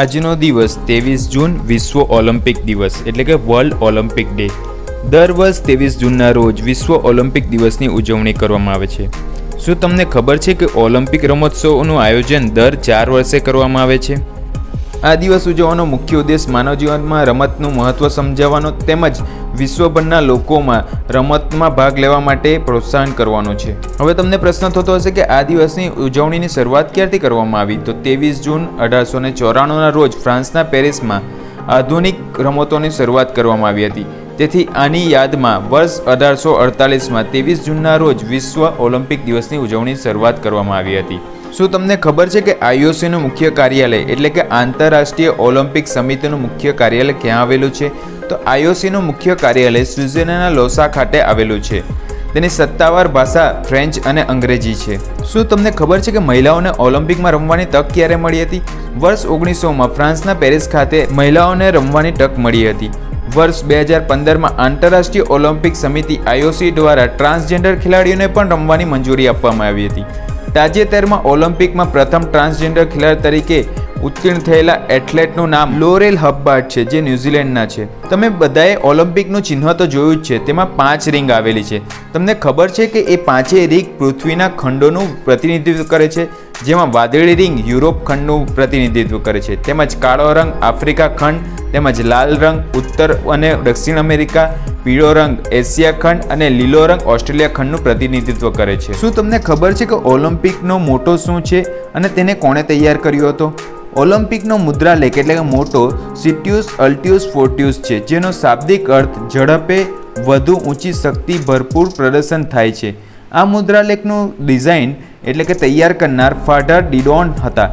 આજનો દિવસ ત્રેવીસ જૂન વિશ્વ ઓલિમ્પિક દિવસ, એટલે કે વર્લ્ડ ઓલિમ્પિક ડે. દર વર્ષ ત્રેવીસ જૂનના રોજ વિશ્વ ઓલિમ્પિક દિવસની ઉજવણી કરવામાં આવે છે. શું તમને ખબર છે કે ઓલિમ્પિક રમતોત્સવનું આયોજન દર ચાર વર્ષે કરવામાં આવે છે? આ દિવસ ઉજવવાનો મુખ્ય ઉદ્દેશ માનવ જીવનમાં રમતનું મહત્ત્વ સમજાવવાનો તેમજ વિશ્વભરના લોકોમાં રમતમાં ભાગ લેવા માટે પ્રોત્સાહન કરવાનો છે. હવે તમને પ્રશ્ન થતો હશે કે આ દિવસની ઉજવણીની શરૂઆત ક્યારથી કરવામાં આવી? તો ત્રેવીસ જૂન અઢારસો ને ચોરાણુંના રોજ ફ્રાન્સના પેરિસમાં આધુનિક રમતોની શરૂઆત કરવામાં આવી હતી. તેથી આની યાદમાં વર્ષ અઢારસો અડતાલીસમાં ત્રેવીસ જૂનના રોજ વિશ્વ ઓલિમ્પિક દિવસની ઉજવણી શરૂઆત કરવામાં આવી હતી. શું તમને ખબર છે કે આઈઓસીનું મુખ્ય કાર્યાલય એટલે કે આંતરરાષ્ટ્રીય ઓલિમ્પિક સમિતિનું મુખ્ય કાર્યાલય ક્યાં આવેલું છે? તો આઈઓસીનું મુખ્ય કાર્યાલય સ્વિટ્ઝરલેન્ડના લોસા ખાતે આવેલું છે. તેની સત્તાવાર ભાષા ફ્રેન્ચ અને અંગ્રેજી છે. શું તમને ખબર છે કે મહિલાઓને ઓલિમ્પિકમાં રમવાની તક ક્યારે મળી હતી? વર્ષ ઓગણીસોમાં ફ્રાન્સના પેરિસ ખાતે મહિલાઓને રમવાની તક મળી હતી. વર્ષ બે હજાર પંદરમાં આંતરરાષ્ટ્રીય ઓલિમ્પિક સમિતિ આઈઓસી દ્વારા ટ્રાન્સજેન્ડર ખેલાડીઓને પણ રમવાની મંજૂરી આપવામાં આવી હતી. તાજેતરમાં ઓલિમ્પિકમાં પ્રથમ ટ્રાન્સજેન્ડર ખેલાડી તરીકે ઉત્તીર્ણ થયેલા એથ્લેટનું નામ લોરેલ હબ્બાર્ટ છે, જે ન્યૂઝીલેન્ડના છે. તમે બધાએ ઓલિમ્પિકનું ચિહ્ન તો જોયું જ છે, તેમાં પાંચ રિંગ આવેલી છે. તમને ખબર છે કે એ પાંચેય રિંગ પૃથ્વીના ખંડોનું પ્રતિનિધિત્વ કરે છે, જેમાં વાદળી રિંગ યુરોપ ખંડનું પ્રતિનિધિત્વ કરે છે. તેમજ કાળો રંગ આફ્રિકા ખંડ, તેમજ લાલ રંગ ઉત્તર અને દક્ષિણ અમેરિકા, પીળો રંગ એશિયા ખંડ અને લીલો રંગ ઓસ્ટ્રેલિયા ખંડનું પ્રતિનિધિત્વ કરે છે. શું તમને ખબર છે કે ઓલિમ્પિકનો મોટો શું છે અને તેને કોણે તૈયાર કર્યો હતો? ઓલિમ્પિકનો મુદ્રાલેખ એટલે કે મોટો સિટ્યુસ અલ્ટ્યુસ ફોર્ટ્યુસ છે, જેનો શાબ્દિક અર્થ ઝડપે વધુ ઊંચી શક્તિ ભરપૂર પ્રદર્શન થાય છે. આ મુદ્રાલેખનું ડિઝાઇન એટલે કે તૈયાર કરનાર ફાધર ડિડોન હતા.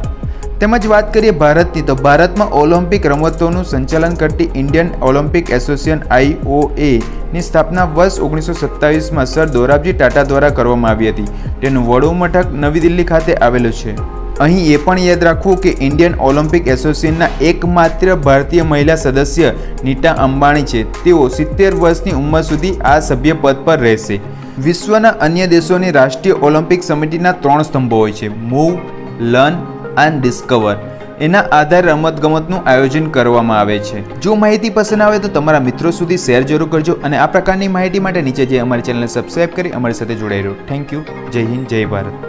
તેમજ વાત કરીએ ભારતની, તો ભારતમાં ઓલિમ્પિક રમતોનું સંચાલન કરતી ઇન્ડિયન ઓલિમ્પિક એસોસિએશન આઈઓએ ની સ્થાપના વર્ષ ઓગણીસો સત્તાવીસમાં સર દોરાબજી ટાટા દ્વારા કરવામાં આવી હતી. તેનું વડુ મથક નવી દિલ્હી ખાતે આવેલું છે. અહીં એ પણ યાદ રાખવું કે ઇન્ડિયન ઓલિમ્પિક એસોસિએશનના એકમાત્ર ભારતીય મહિલા સદસ્ય નીતા અંબાણી છે. તેઓ સિત્તેર વર્ષની ઉંમર સુધી આ સભ્ય પદ પર રહેશે. વિશ્વના અન્ય દેશોની રાષ્ટ્રીય ઓલિમ્પિક સમિતિના ત્રણ સ્તંભો હોય છે. Move, learn and discover. એના આધારે રમતગમતનું આયોજન કરવામાં આવે છે. જો માહિતી પસંદ આવે તો તમારા મિત્રો સુધી શેર જરૂર કરજો અને આ પ્રકારની માહિતી માટે નીચે જે અમારી ચેનલને સબસ્ક્રાઈબ કરી અમારી સાથે જોડાઈ રહ્યો થેન્ક યુ જય હિન્દ, જય ભારત.